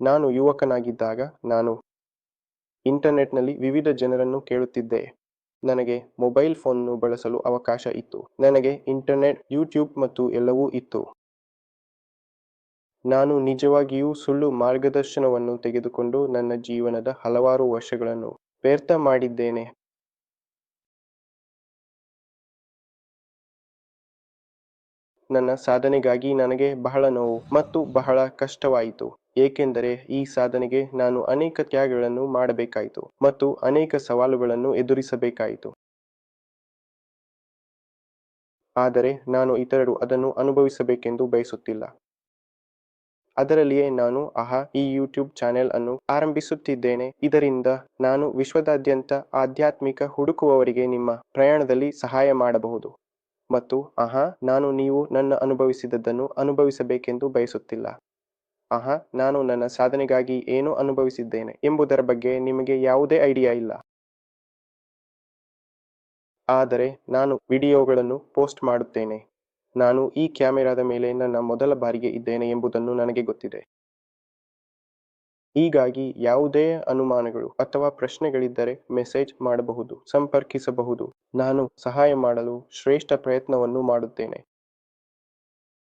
ನಾನು ಯುವಕನಾಗಿದ್ದಾಗ ನಾನು ಇಂಟರ್ನೆಟ್ನಲ್ಲಿ ವಿವಿಧ ಜನರನ್ನು ಕೇಳುತ್ತಿದ್ದೆ. ನನಗೆ ಮೊಬೈಲ್ ಫೋನ್ನು ಬಳಸಲು ಅವಕಾಶ ಇತ್ತು. ನನಗೆ ಇಂಟರ್ನೆಟ್, ಯೂಟ್ಯೂಬ್ ಮತ್ತು ಎಲ್ಲವೂ ಇತ್ತು. ನಾನು ನಿಜವಾಗಿಯೂ ಸುಳ್ಳು ಮಾರ್ಗದರ್ಶನವನ್ನು ತೆಗೆದುಕೊಂಡು ನನ್ನ ಜೀವನದ ಹಲವಾರು ವರ್ಷಗಳನ್ನು ವ್ಯರ್ಥ ಮಾಡಿದ್ದೇನೆ. ನನ್ನ ಸಾಧನೆಗಾಗಿ ನನಗೆ ಬಹಳ ನೋವು ಮತ್ತು ಬಹಳ ಕಷ್ಟವಾಯಿತು. ಏಕೆಂದರೆ ಈ ಸಾಧನೆಗೆ ನಾನು ಅನೇಕ ತ್ಯಾಗಗಳನ್ನು ಮಾಡಬೇಕಾಯಿತು ಮತ್ತು ಅನೇಕ ಸವಾಲುಗಳನ್ನು ಎದುರಿಸಬೇಕಾಯಿತು. ಆದರೆ ನಾನು ಇತರರು ಅದನ್ನು ಅನುಭವಿಸಬೇಕೆಂದು ಬಯಸುತ್ತಿಲ್ಲ. ಅದರಲ್ಲಿಯೇ ನಾನು, ಆಹಾ, ಈ ಯೂಟ್ಯೂಬ್ ಚಾನೆಲ್ ಅನ್ನು ಆರಂಭಿಸುತ್ತಿದ್ದೇನೆ. ಇದರಿಂದ ನಾನು ವಿಶ್ವದಾದ್ಯಂತ ಆಧ್ಯಾತ್ಮಿಕ ಹುಡುಕುವವರಿಗೆ ನಿಮ್ಮ ಪ್ರಯಾಣದಲ್ಲಿ ಸಹಾಯ ಮಾಡಬಹುದು. ಮತ್ತು, ಆಹಾ, ನಾನು ನೀವು ನನ್ನ ಅನುಭವಿಸಿದದ್ದನ್ನು ಅನುಭವಿಸಬೇಕೆಂದು ಬಯಸುತ್ತಿಲ್ಲ. ಆಹಾ, ನಾನು ನನ್ನ ಸಾಧನೆಗಾಗಿ ಏನು ಅನುಭವಿಸಿದ್ದೇನೆ ಎಂಬುದರ ಬಗ್ಗೆ ನಿಮಗೆ ಯಾವುದೇ ಐಡಿಯಾ ಇಲ್ಲ. ಆದರೆ ನಾನು ವಿಡಿಯೋಗಳನ್ನು ಪೋಸ್ಟ್ ಮಾಡುತ್ತೇನೆ. ನಾನು ಈ ಕ್ಯಾಮೆರಾದ ಮೇಲೆ ನನ್ನ ಮೊದಲ ಬಾರಿಗೆ ಇದ್ದೇನೆ ಎಂಬುದನ್ನು ನನಗೆ ಗೊತ್ತಿದೆ. ಹೀಗಾಗಿ ಯಾವುದೇ ಅನುಮಾನಗಳು ಅಥವಾ ಪ್ರಶ್ನೆಗಳಿದ್ದರೆ ಮೆಸೇಜ್ ಮಾಡಬಹುದು, ಸಂಪರ್ಕಿಸಬಹುದು. ನಾನು ಸಹಾಯ ಮಾಡಲು ಶ್ರೇಷ್ಠ ಪ್ರಯತ್ನವನ್ನು ಮಾಡುತ್ತೇನೆ.